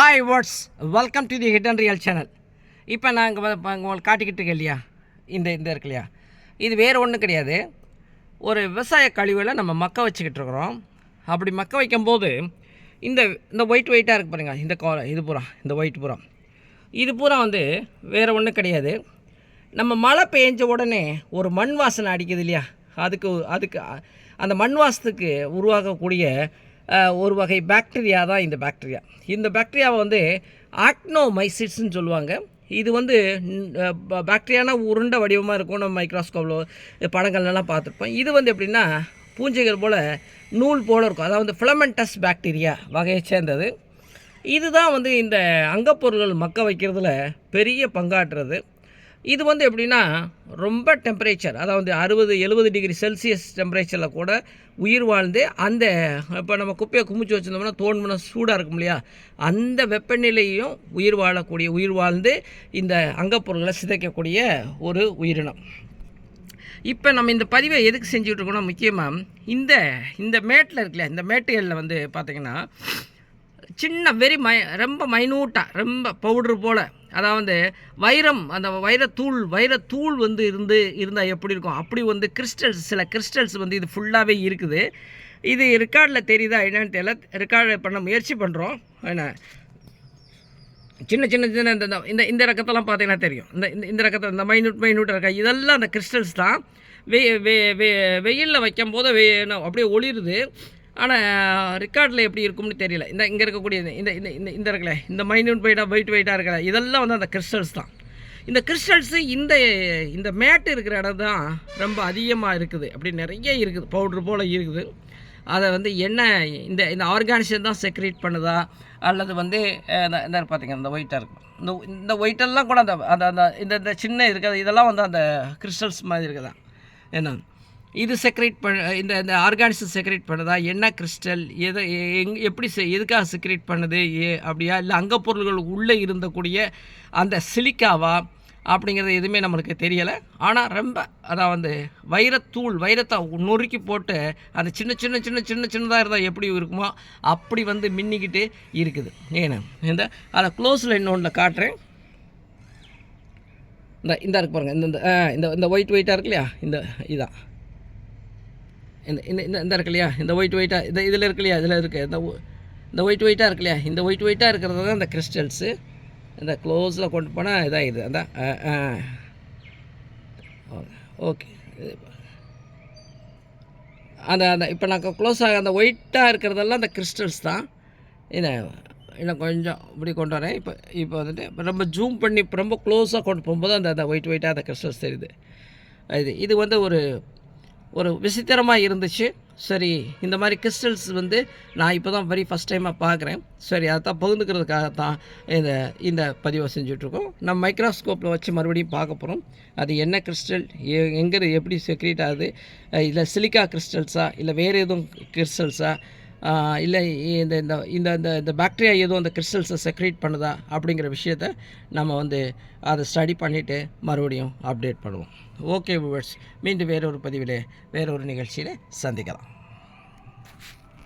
Hi what's welcome to the hidden real channel இப்போ நான் இங்கே உங்களுக்கு காட்டிக்கிட்டு இருக்கேன் இல்லையா? இந்த இந்த இருக்கு இல்லையா? இது வேறு ஒன்றும் கிடையாது. ஒரு விவசாய கழிவுகளை நம்ம மக்க வச்சுக்கிட்டு இருக்கிறோம். அப்படி மக்க வைக்கும்போது இந்த இந்த ஒயிட் ஒயிட்டாக இருக்கு பாருங்கள் இந்த கா இது பூரா இந்த ஒயிட் பூரா. இது பூரா வந்து வேறு ஒன்றும் கிடையாது. நம்ம மழை பெஞ்ச உடனே ஒரு மண் வாசனை அடிக்குது இல்லையா? அதுக்கு அதுக்கு அந்த மண் வாசத்துக்கு உருவாகக்கூடிய ஒரு வகை பாக்டீரியா தான் இந்த பாக்டீரியா இந்த பாக்டீரியாவை வந்து ஆக்னோமைசிட்ஸ்ன்னு சொல்லுவாங்க. இது வந்து பாக்டீரியானா உருண்டை வடிவமாக இருக்கும் நம்ம மைக்ரோஸ்கோப்பில் படங்கள்லாம் பார்த்துருப்போம். இது வந்து எப்படின்னா பூஞ்சைகள் போல் நூல் போல் இருக்கும். அதாவது ஃபிலமெண்டஸ் பாக்டீரியா வகையை சேர்ந்தது. இதுதான் வந்து இந்த அங்கப்பொருள்கள் மக்க வைக்கிறதுல பெரிய பங்காற்றுறது. இது வந்து எப்படின்னா ரொம்ப டெம்பரேச்சர் அதாவது அறுபது எழுபது டிகிரி செல்சியஸ் டெம்பரேச்சரில் கூட உயிர் வாழ்ந்து அந்த இப்போ நம்ம குப்பையை குமிச்சு வச்சுருந்தோம்னா தோணுமுன்னா சூடாக இருக்கும் இல்லையா? அந்த வெப்பநிலையும் உயிர் வாழக்கூடிய உயிர் வாழ்ந்து இந்த அங்கப்பொருள்களை சிதைக்கக்கூடிய ஒரு உயிரினம். இப்போ நம்ம இந்த பதிவை எதுக்கு செஞ்சுட்டு இருக்கோம்னா முக்கியமாக இந்த இந்த மேட்டில் இருக்குல்ல இந்த மேட்டுகளில் வந்து பார்த்திங்கன்னா சின்ன வெரி மை ரொம்ப மைனூட்டாக ரொம்ப பவுடர் போல் அதாவது வைரம் அந்த வைரத்தூள் வைரத்தூள் வந்து இருந்து இருந்தால் எப்படி இருக்கும்? அப்படி வந்து கிறிஸ்டல்ஸ் சில கிறிஸ்டல்ஸ் வந்து இது ஃபுல்லாகவே இருக்குது. இது ரெக்கார்டில் தெரியுதா என்னன்னு தெரியல. ரெக்கார்டு பண்ண முயற்சி பண்ணுறோம் என்ன? சின்ன சின்ன சின்ன இந்த இந்த- இந்த ரக்கத்தெல்லாம் பார்த்தீங்கன்னா தெரியும். இந்த இந்த இந்த ரக்கத்தை இந்த மைனூட் மைனூட் இருக்க இதெல்லாம் அந்த கிறிஸ்டல்ஸ் தான். வெ வெ வெ வெயிலில் வைக்கும் போது வெ அப்படியே ஒளிருது. ஆனால் ரெக்கார்டில் எப்படி இருக்கும்னு தெரியல. இந்த இங்கே இருக்கக்கூடிய இந்த இந்த இந்த இந்த இந்த இந்த மைனூட் வெயிட்டாக வெயிட் வெயிட்டாக இருக்கல இதெல்லாம் வந்து அந்த கிறிஸ்டல்ஸ் தான். இந்த கிறிஸ்டல்ஸு இந்த இந்த மேட்டு இருக்கிற இடம் தான் ரொம்ப அதிகமாக இருக்குது. அப்படி நிறைய இருக்குது. பவுட்ரு போல் இருக்குது. அதை வந்து என்ன இந்த இந்த ஆர்கானிசம் தான் செக்ரேட் பண்ணுதா? அல்லது வந்து இந்த பார்த்திங்கன்னா இந்த ஒயிட்டாக இருக்கும். இந்த இந்த ஒயிட்டெல்லாம் கூட அந்த அந்த அந்த இந்த இந்த சின்ன இருக்குது இதெல்லாம் வந்து அந்த கிறிஸ்டல்ஸ் மாதிரி இருக்குதான் என்ன? இது செக்ரேட் பண்ண இந்த இந்த ஆர்கானிசம் செக்ரேட் பண்ணுதா? என்ன கிறிஸ்டல்? எதை எ- எங் எப்படி செ எதுக்காக செக்ரேட் பண்ணுது? ஏ அப்படியா? இல்லை அங்கப்பொருள்கள் உள்ளே இருந்தக்கூடிய அந்த சிலிக்காவா? அப்படிங்கிறது எதுவுமே நம்மளுக்கு தெரியலை. ஆனால் ரொம்ப அதான் வந்து வைரத்தூள் வைரத்தை நொறுக்கி போட்டு அந்த சின்ன சின்ன சின்ன சின்ன சின்னதாக இருந்தால் எப்படி இருக்குமோ அப்படி வந்து மின்னிக்கிட்டு இருக்குது. ஏன்னா இந்த அதை க்ளோஸில் இன்னொன்றில் காட்டுறேன். இந்த இந்த இருக்கு பாருங்கள் இந்த இந்த இந்த இந்த ஒயிட் ஒயிட்டாக இருக்கு இல்லையா? இந்த இதான் இந்த இந்த இந்த இந்த இருக்கு இல்லையா? இந்த ஒயிட் ஒயிட்டாக இந்த இதில் இருக்கு இல்லையா? இதில் இருக்குது இந்த ஒ- இந்த ஒயிட் ஒயிட்டாக இருக்கு இல்லையா? இந்த ஒயிட் ஒயிட்டாக இருக்கிறது தான் இந்த கிறிஸ்டல்ஸு இந்த க்ளோஸில் கொண்டு போனால் இதாக இது. அந்த ஓகே அந்த அந்த இப்போ நான் க்ளோஸ் ஆக அந்த ஒயிட்டாக இருக்கிறதெல்லாம் அந்த கிறிஸ்டல்ஸ் தான். இதை இன்னும் கொஞ்சம் இப்படி கொண்டு வரேன். இப்போ இப்போ வந்துட்டு இப்போ ரொம்ப ஜூம் பண்ணி ரொம்ப க்ளோஸாக கொண்டு போகும்போது அந்த அந்த ஒயிட் ஒயிட்டாக அந்த கிறிஸ்டல்ஸ் தெரியுது. இது இது வந்து ஒரு ஒரு விசித்திரமாக இருந்துச்சு. சரி இந்த மாதிரி கிறிஸ்டல்ஸ் வந்து நான் இப்போ தான் வெரி ஃபஸ்ட் டைமாக பார்க்குறேன் சரி அதை தான் பகிர்ந்துக்கிறதுக்காக தான் இந்த இந்த பதிவை செஞ்சுட்ருக்கோம் நம்ம மைக்ரோஸ்கோப்பில் வச்சு மறுபடியும் பார்க்க போகிறோம் அது என்ன கிறிஸ்டல் எங்கே எப்படி செக்ரேட் ஆகுது? இல்லை சிலிக்கா கிறிஸ்டல்ஸா இல்லை வேறு எதுவும் கிறிஸ்டல்ஸா இல்லை இந்த இந்த இந்த இந்த இந்த பாக்டீரியா எதுவும் அந்த கிறிஸ்டல்ஸை செக்ரேட் பண்ணுதா அப்படிங்கிற விஷயத்த நம்ம வந்து அதை ஸ்டடி பண்ணிவிட்டு மறுபடியும் அப்டேட் பண்ணுவோம். ஓகே விவர்ஸ் மீண்டும் வேறொரு பதிவில் வேறொரு நிகழ்ச்சியில் சந்திக்கலாம்.